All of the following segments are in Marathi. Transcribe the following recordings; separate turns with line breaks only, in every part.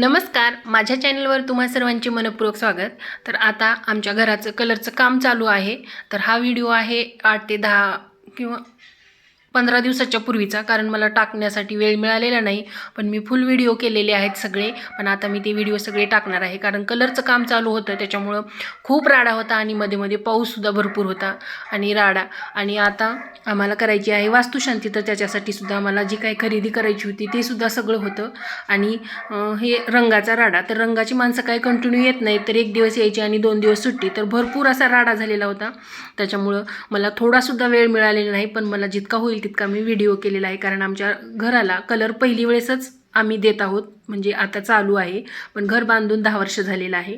नमस्कार माझ्या चॅनलवर तुम्हा सर्वांचे मनपूर्वक स्वागत. तर आता आमच्या घराचं कलरचं काम चालू आहे. तर हा व्हिडिओ आहे आठ ते दहा किंवा पंधरा दिवसाच्या पूर्वीचा कारण मला टाकण्यासाठी वेळ मिळालेला नाही पण मी फुल व्हिडिओ केलेले आहेत सगळे पण आता मी ते व्हिडिओ सगळे टाकणार आहे कारण कलरचं काम चालू होतं त्याच्यामुळं खूप राडा होता आणि मध्ये मध्ये पाऊससुद्धा भरपूर होता आणि राडा. आणि आता आम्हाला करायची आहे वास्तुशांती तर त्याच्यासाठी सुद्धा आम्हाला जी काही खरेदी करायची होती ते सुद्धा सगळं होतं. आणि हे रंगाचा राडा तर रंगाची माणसं काही कंटिन्यू येत नाही तर एक दिवस यायची आणि दोन दिवस सुट्टी तर भरपूर असा राडा झालेला होता. त्याच्यामुळं मला थोडासुद्धा वेळ मिळालेला नाही पण मला जितका होईल तितका मी व्हिडिओ केलेला आहे. कारण आमच्या घराला कलर पहिली वेळेसच आम्ही देत आहोत. म्हणजे आता चालू आहे. पण घर बांधून दहा वर्ष झालेलं आहे.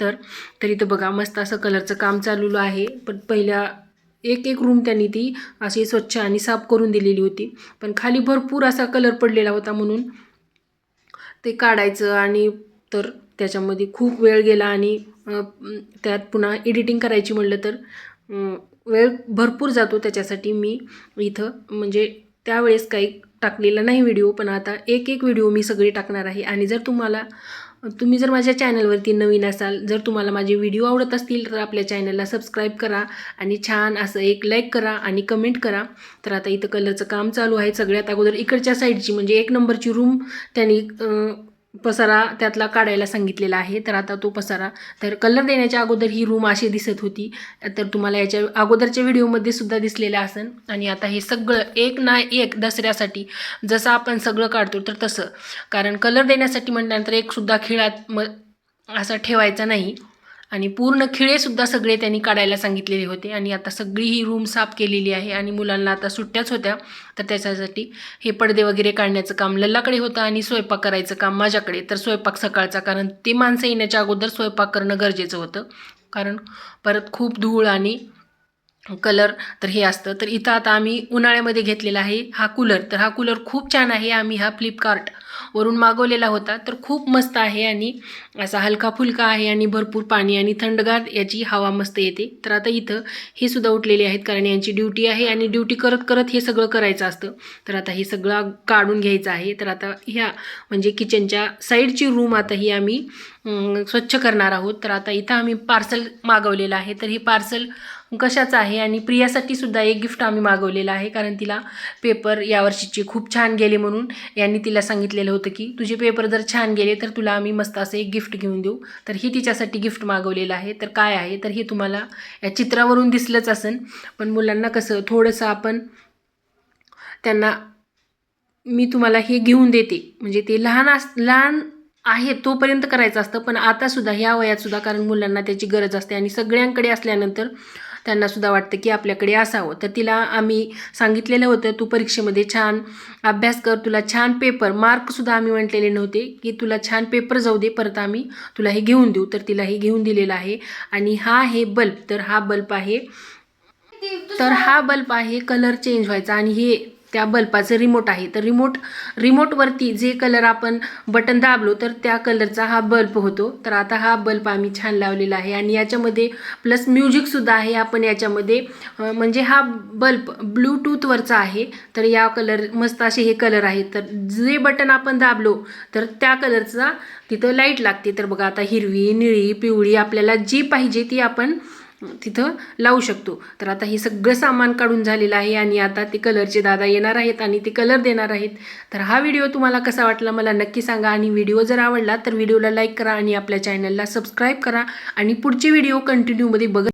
तर तरी तर बघा मस्त असं कलरचं काम चालू आहे. पण पहिल्या एक एक रूम त्यांनी ती अशी स्वच्छ आणि साफ करून दिलेली होती. पण खाली भरपूर असा कलर पडलेला होता म्हणून ते काढायचं आणि तर त्याच्यामध्ये खूप वेळ गेला आणि त्यात पुन्हा एडिटिंग करायची म्हणलं तर वेळ भरपूर जातो त्याच्यासाठी मी इथं. म्हणजे त्यावेळेस काही टाकलेला नाही व्हिडिओ पण आता एक एक व्हिडिओ मी सगळे टाकणार आहे. आणि जर तुम्हाला तुम्ही जर माझ्या चॅनलवरती नवीन असाल जर तुम्हाला माझे व्हिडिओ आवडत असतील तर आपल्या चॅनलला सबस्क्राईब करा आणि छान असं एक लाईक करा आणि कमेंट करा. तर आता इथं कलरचं काम चालू आहे. सगळ्यात अगोदर इकडच्या साईडची म्हणजे एक नंबरची रूम त्यांनी पसारा त्यातला काढायला सांगितलेला आहे. तर आता तो पसारा तर कलर देण्याच्या अगोदर ही रूम अशी दिसत होती. तर तुम्हाला याच्या अगोदरच्या व्हिडिओमध्ये सुद्धा दिसलेलं असेल आणि आता हे सगळं एक ना एक दसऱ्यासाठी जसं आपण सगळं काढतो तर तसं. कारण कलर देण्यासाठी म्हटल्यानंतर एकसुद्धा खेळात खिळात म असा ठेवायचा नाही. आणि पूर्ण खिळेसुद्धा सगळे त्यांनी काढायला सांगितलेले होते. आणि आता सगळी ही रूम साफ केलेली आहे आणि मुलांना आता सुट्ट्याच होत्या. तर त्याच्यासाठी हे पडदे वगैरे काढण्याचं काम लल्लाकडे होतं आणि स्वयंपाक करायचं काम माझ्याकडे. तर स्वयंपाक सकाळचा कारण ते माणसं येण्याच्या अगोदर स्वयंपाक करणं गरजेचं होतं. कारण परत खूप धूळ आणि कलर तर हे असतं. तर इथं आता आम्ही उन्हाळ्यामध्ये घेतलेला आहे हा कूलर तर हा कूलर खूप छान आहे. आम्ही हा फ्लिपकार्ट वरून मागवलेला होता. तर खूप मस्त आहे आणि असा हलका फुलका आहे आणि भरपूर पाणी आणि थंडगार याची हवा मस्त येते. तर आता इथं हे सुद्धा उठलेले आहेत कारण यांची ड्युटी आहे आणि ड्युटी करत करत हे सगळं करायचं असतं. तर आता हे सगळं काढून घ्यायचं आहे. तर आता ह्या म्हणजे किचनच्या साईडची रूम आता ही आम्ही स्वच्छ करणार आहोत. तर आता इथं आम्ही पार्सल मागवलेलं आहे. तर हे पार्सल कशाचं आहे आणि प्रियासाठी सुद्धा एक गिफ्ट आम्ही मागवलेलं आहे. कारण तिला पेपर यावर्षीचे खूप छान गेले म्हणून. यांनी तिला सांगितले केलं होतं की तुझे पेपर जर छान गेले तर तुला आम्ही मस्त असं एक गिफ्ट घेऊन देऊ. तर हे तिच्यासाठी गिफ्ट मागवलेलं आहे. तर काय आहे? तर हे तुम्हाला या चित्रावरून दिसलंच असेल. पण मुलांना कसं थोडंसं आपण त्यांना मी तुम्हाला हे घेऊन देते. म्हणजे ते लहान अस लहान आहे तोपर्यंत करायचं असतं. पण आतासुद्धा ह्या वयातसुद्धा कारण मुलांना त्याची गरज असते आणि सगळ्यांकडे असल्यानंतर त्यांनासुद्धा वाटतं की आपल्याकडे असावं. तर तिला आम्ही सांगितलेलं होतं तू परीक्षेमध्ये छान अभ्यास कर तुला छान पेपर मार्कसुद्धा आम्ही म्हटलेले नव्हते की तुला छान पेपर जाऊ दे परत आम्ही तुला हे घेऊन देऊ. तर तिला हे घेऊन दिलेलं आहे. आणि हा आहे बल्ब. तर हा बल्ब आहे. तर हा बल्ब आहे कलर चेंज व्हायचा. आणि हे त्या बल्बाचं रिमोट आहे. तर रिमोट रिमोटवरती जे कलर आपण बटन दाबलो तर त्या कलरचा हा बल्ब होतो. तर आता हा बल्ब आम्ही छान लावलेला आहे. आणि याच्यामध्ये प्लस म्युझिकसुद्धा आहे. आपण याच्यामध्ये म्हणजे हा बल्ब ब्लूटूथवरचा आहे. तर या कलर मस्त असे हे कलर आहेत. तर जे बटन आपण दाबलो तर त्या कलरचा तिथं लाइट लागते. तर बघा आता हिरवी निळी पिवळी आपल्याला जी पाहिजे ती आपण तिथं लावू शकतो. तर आता हे सगळं सामान काढून झालेलं आहे आणि आता ते कलरचे दादा येणार आहेत आणि ते कलर देणार आहेत. तर हा व्हिडिओ तुम्हाला कसा वाटला मला नक्की सांगा आणि व्हिडिओ जर आवडला तर व्हिडिओला लाईक करा आणि आपल्या चॅनलला सबस्क्राईब करा. आणि पुढचे व्हिडिओ कंटिन्यूमध्ये बघत